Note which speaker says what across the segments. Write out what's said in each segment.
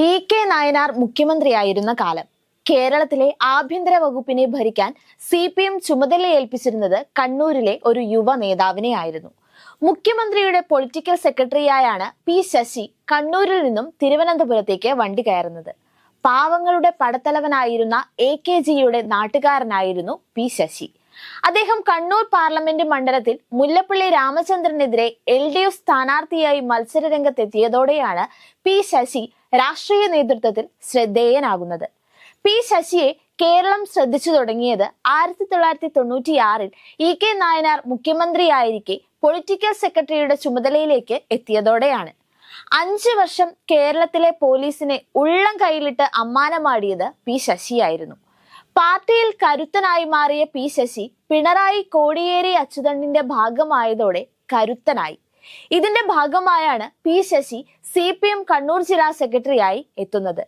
Speaker 1: E K Nayanar മുഖ്യമന്ത്രിയായിരുന്ന കാലം. കേരളത്തിലെ ആഭ്യന്തര വകുപ്പിനെ ഭരിക്കാൻ സി പി എം ചുമതല ഏൽപ്പിച്ചിരുന്നത് കണ്ണൂരിലെ ഒരു യുവ നേതാവിനെ ആയിരുന്നു മുഖ്യമന്ത്രിയുടെ പൊളിറ്റിക്കൽ സെക്രട്ടറിയായാണ് പി ശശി കണ്ണൂരിൽ നിന്നും തിരുവനന്തപുരത്തേക്ക് വണ്ടി കയറുന്നത്. പാവങ്ങളുടെ പടത്തലവനായിരുന്ന എ കെ ജിയുടെ നാട്ടുകാരനായിരുന്നു പി ശശി. അദ്ദേഹം കണ്ണൂർ പാർലമെന്റ് മണ്ഡലത്തിൽ മുല്ലപ്പള്ളി രാമചന്ദ്രനെതിരെ എൽ ഡി എഫ് സ്ഥാനാർത്ഥിയായി മത്സര രംഗത്തെത്തിയതോടെയാണ് പി ശശി രാഷ്ട്രീയ നേതൃത്വത്തിൽ ശ്രദ്ധേയനാകുന്നത്. പി ശശിയെ കേരളം ശ്രദ്ധിച്ചു തുടങ്ങിയത് ആയിരത്തി തൊള്ളായിരത്തി തൊണ്ണൂറ്റിയാറിൽ ഇ കെ നായനാർ മുഖ്യമന്ത്രിയായിരിക്കെ പൊളിറ്റിക്കൽ സെക്രട്ടറിയുടെ ചുമതലയിലേക്ക് എത്തിയതോടെയാണ്. അഞ്ച് വർഷം കേരളത്തിലെ പോലീസിനെ ഉള്ളം കയ്യിലിട്ട് അമ്മാനമാടിയത് പി ശശിയായിരുന്നു. പാർട്ടിയിൽ കരുത്തനായി മാറിയ പി ശശി പിണറായി കോടിയേരി അച്യുതണ്ടിന്റെ ഭാഗമായതോടെ കരുത്തനായി. ഇതിന്റെ ഭാഗമായാണ് P Sasi C P M Kannur ജില്ലാ സെക്രട്ടറിയായി എത്തുന്നത്.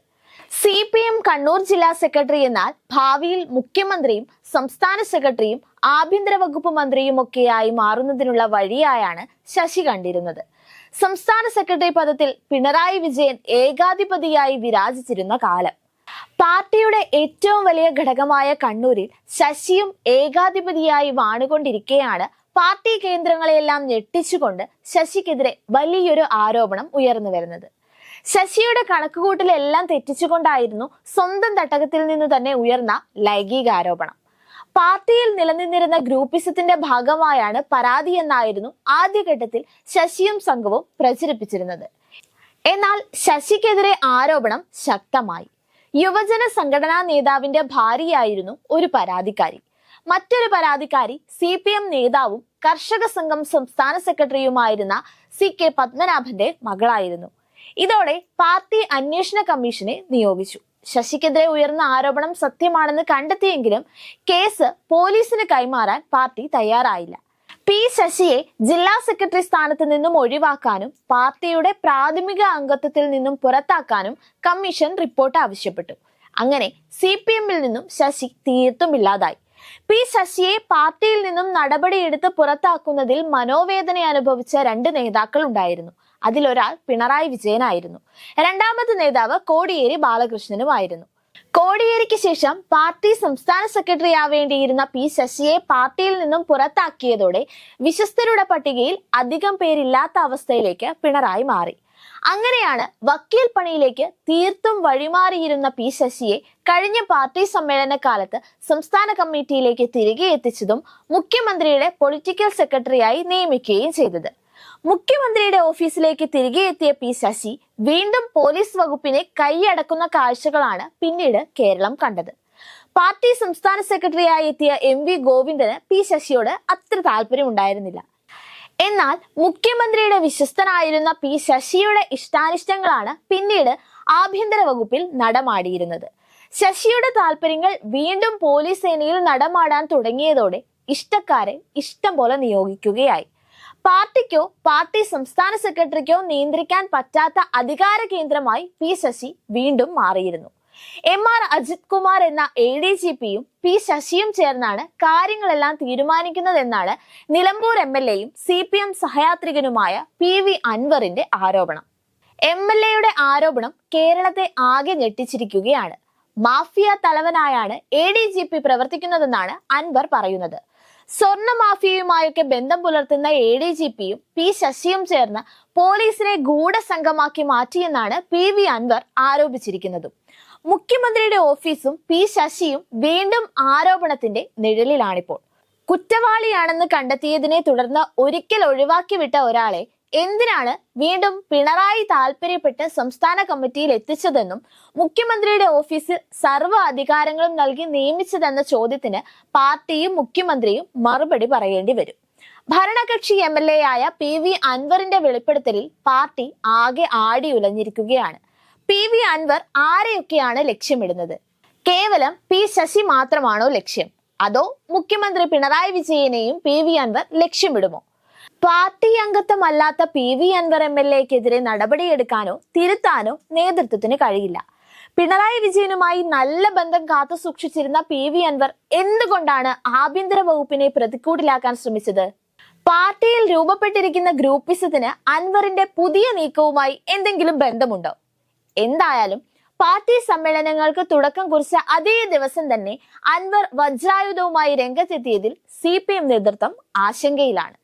Speaker 1: സി പി എം കണ്ണൂർ ജില്ലാ സെക്രട്ടറി എന്നാൽ ഭാവിയിൽ മുഖ്യമന്ത്രിയും സംസ്ഥാന സെക്രട്ടറിയും ആഭ്യന്തര വകുപ്പ് മന്ത്രിയും ഒക്കെയായി മാറുന്നതിനുള്ള വഴിയായാണ് ശശി കണ്ടിരുന്നത്. സംസ്ഥാന സെക്രട്ടറി പദത്തിൽ പിണറായി വിജയൻ ഏകാധിപതിയായി വിരാജിച്ചിരുന്ന കാലം. പാർട്ടിയുടെ ഏറ്റവും വലിയ ഘടകമായ കണ്ണൂരിൽ ശശിയും ഏകാധിപതിയായി വാണുകൊണ്ടിരിക്കെയാണ് പാർട്ടി കേന്ദ്രങ്ങളെയെല്ലാം ഞെട്ടിച്ചുകൊണ്ട് ശശിക്കെതിരെ വലിയൊരു ആരോപണം ഉയർന്നു വരുന്നത്. ശശിയുടെ കണക്കുകൂട്ടലെല്ലാം തെറ്റിച്ചുകൊണ്ടായിരുന്നു സ്വന്തം തട്ടകത്തിൽ നിന്ന് തന്നെ ഉയർന്ന ലൈംഗിക ആരോപണം പാർട്ടിയിൽ നിലനിന്നിരുന്ന ഗ്രൂപ്പിസത്തിന്റെ ഭാഗമായാണ് പരാതി എന്നായിരുന്നു ആദ്യഘട്ടത്തിൽ ശശിയും സംഘവും പ്രചരിപ്പിച്ചിരുന്നത്. എന്നാൽ ശശിക്കെതിരെ ആരോപണം ശക്തമായി. യുവജന സംഘടനാ നേതാവിന്റെ ഭാര്യയായിരുന്നു ഒരു പരാതിക്കാരി. മറ്റൊരു പരാതിക്കാരി സി പി എം നേതാവും കർഷക സംഘം സംസ്ഥാന സെക്രട്ടറിയുമായിരുന്ന സി കെ പത്മനാഭന്റെ മകളായിരുന്നു. ഇതോടെ പാർട്ടി അന്വേഷണ കമ്മീഷനെ നിയോഗിച്ചു. ശശിക്കെതിരെ ഉയർന്ന ആരോപണം സത്യമാണെന്ന് കണ്ടെത്തിയെങ്കിലും കേസ് പോലീസിന് കൈമാറാൻ പാർട്ടി തയ്യാറായില്ല. പി ശശിയെ ജില്ലാ സെക്രട്ടറി സ്ഥാനത്ത് നിന്നും ഒഴിവാക്കാനും പാർട്ടിയുടെ പ്രാഥമിക അംഗത്വത്തിൽ നിന്നും പുറത്താക്കാനും കമ്മീഷൻ റിപ്പോർട്ട് ആവശ്യപ്പെട്ടു. അങ്ങനെ സി പി എമ്മിൽ നിന്നും ശശി തീർത്തും ഇല്ലാതായി. പി ശശിയെ പാർട്ടിയിൽ നിന്നും നടപടിയെടുത്ത് പുറത്താക്കുന്നതിൽ മനോവേദന അനുഭവിച്ച രണ്ട് നേതാക്കൾ ഉണ്ടായിരുന്നു. അതിലൊരാൾ പിണറായി വിജയനായിരുന്നു. രണ്ടാമത്തെ നേതാവ് കോടിയേരി ബാലകൃഷ്ണനുമായിരുന്നു. കോടിയേരിക്ക് ശേഷം പാർട്ടി സംസ്ഥാന സെക്രട്ടറി ആവേണ്ടിയിരുന്ന പി ശശിയെ പാർട്ടിയിൽ നിന്നും പുറത്താക്കിയതോടെ വിശ്വസ്തരുടെ പട്ടികയിൽ അധികം പേരില്ലാത്ത അവസ്ഥയിലേക്ക് പിണറായി മാറി. അങ്ങനെയാണ് വക്കീൽ പണിയിലേക്ക് തീർത്തും വഴിമാറിയിരുന്ന പി ശശിയെ കഴിഞ്ഞ പാർട്ടി സമ്മേളന കാലത്ത് സംസ്ഥാന കമ്മിറ്റിയിലേക്ക് തിരികെ എത്തിച്ചതും മുഖ്യമന്ത്രിയുടെ പൊളിറ്റിക്കൽ സെക്രട്ടറിയായി നിയമിക്കുകയും ചെയ്തത്. മുഖ്യമന്ത്രിയുടെ ഓഫീസിലേക്ക് തിരികെ എത്തിയ പി ശശി വീണ്ടും പോലീസ് വകുപ്പിനെ കൈയടക്കുന്ന കാഴ്ചകളാണ് പിന്നീട് കേരളം കണ്ടത്. പാർട്ടി സംസ്ഥാന സെക്രട്ടറിയായി എത്തിയ എം വി ഗോവിന്ദന് പി ശശിയോട് അത്ര താല്പര്യം ഉണ്ടായിരുന്നില്ല എന്നാൽ മുഖ്യമന്ത്രിയുടെ വിശ്വസ്തനായിരുന്ന പി ശശിയുടെ ഇഷ്ടാനിഷ്ടങ്ങളാണ് പിന്നീട് ആഭ്യന്തര വകുപ്പിൽ നടമാടിയിരുന്നത്. ശശിയുടെ താല്പര്യങ്ങൾ വീണ്ടും പോലീസ് സേനയിൽ നടമാടാൻ തുടങ്ങിയതോടെ ഇഷ്ടക്കാരെ ഇഷ്ടം പോലെ നിയോഗിക്കുകയായി. പാർട്ടിക്കോ പാർട്ടി സംസ്ഥാന സെക്രട്ടറിക്കോ നിയന്ത്രിക്കാൻ പറ്റാത്ത അധികാര കേന്ദ്രമായി പി ശശി വീണ്ടും മാറിയിരുന്നു. എം ആർ അജിത് കുമാർ എന്ന എ ഡി ജി പിയും പി ശശിയും ചേർന്നാണ് കാര്യങ്ങളെല്ലാം തീരുമാനിക്കുന്നതെന്നാണ് നിലമ്പൂർ എം എൽ എയും സി പി എം സഹയാത്രികനുമായ പി വി അൻവറിന്റെ ആരോപണം. എം എൽ എയുടെ ആരോപണം കേരളത്തെ ആകെ ഞെട്ടിച്ചിരിക്കുകയാണ്. മാഫിയ തലവനായാണ് എ ഡി ജി പി പ്രവർത്തിക്കുന്നതെന്നാണ് അൻവർ പറയുന്നത്. സ്വർണ മാഫിയയുമായൊക്കെ ബന്ധം പുലർത്തുന്ന എ ഡി ജി പിയും പി ശശിയും ചേർന്ന് പോലീസിനെ ഗൂഢസംഘമാക്കി മാറ്റിയെന്നാണ് പി വി അൻവർ ആരോപിച്ചിരിക്കുന്നത്. മുഖ്യമന്ത്രിയുടെ ഓഫീസും പി ശശിയും വീണ്ടും ആരോപണത്തിന്റെ നിഴലിലാണിപ്പോൾ. കുറ്റവാളിയാണെന്ന് കണ്ടെത്തിയതിനെ തുടർന്ന് ഒരിക്കൽ ഒഴിവാക്കി വിട്ട ഒരാളെ എന്തിനാണ് വീണ്ടും പിണറായി താല്പര്യപ്പെട്ട് സംസ്ഥാന കമ്മിറ്റിയിൽ എത്തിച്ചതെന്നും മുഖ്യമന്ത്രിയുടെ ഓഫീസിൽ സർവ അധികാരങ്ങളും നൽകി നിയമിച്ചതെന്ന ചോദ്യത്തിന് പാർട്ടിയും മുഖ്യമന്ത്രിയും മറുപടി പറയേണ്ടി വരും. ഭരണകക്ഷി എം എൽ എ ആയ പി വി അൻവറിന്റെ വെളിപ്പെടുത്തലിൽ പാർട്ടി ആകെ ആടി ഉലഞ്ഞിരിക്കുകയാണ്. പി വി അൻവർ ആരെയൊക്കെയാണ് ലക്ഷ്യമിടുന്നത്? കേവലം പി ശശി മാത്രമാണോ ലക്ഷ്യം? അതോ മുഖ്യമന്ത്രി പിണറായി വിജയനെയും പി വി അൻവർ ലക്ഷ്യമിടുമോ? Party അംഗത്വമല്ലാത്ത P V Anvar M L എക്കെതിരെ നടപടിയെടുക്കാനോ തിരുത്താനോ നേതൃത്വത്തിന് കഴിയില്ല. പിണറായി വിജയനുമായി നല്ല ബന്ധം കാത്തു സൂക്ഷിച്ചിരുന്ന പി വി അൻവർ എന്തുകൊണ്ടാണ് ആഭ്യന്തര വകുപ്പിനെ പ്രതിക്കൂട്ടിലാക്കാൻ ശ്രമിച്ചത്? പാർട്ടിയിൽ രൂപപ്പെട്ടിരിക്കുന്ന ഗ്രൂപ്പിസത്തിന് അൻവറിന്റെ പുതിയ നീക്കവുമായി എന്തെങ്കിലും ബന്ധമുണ്ടോ? എന്തായാലും പാർട്ടി സമ്മേളനങ്ങൾക്ക് തുടക്കം കുറിച്ച അതേ ദിവസം തന്നെ അൻവർ വജ്രായുധവുമായി രംഗത്തെത്തിയതിൽ സി പി എം നേതൃത്വം ആശങ്കയിലാണ്.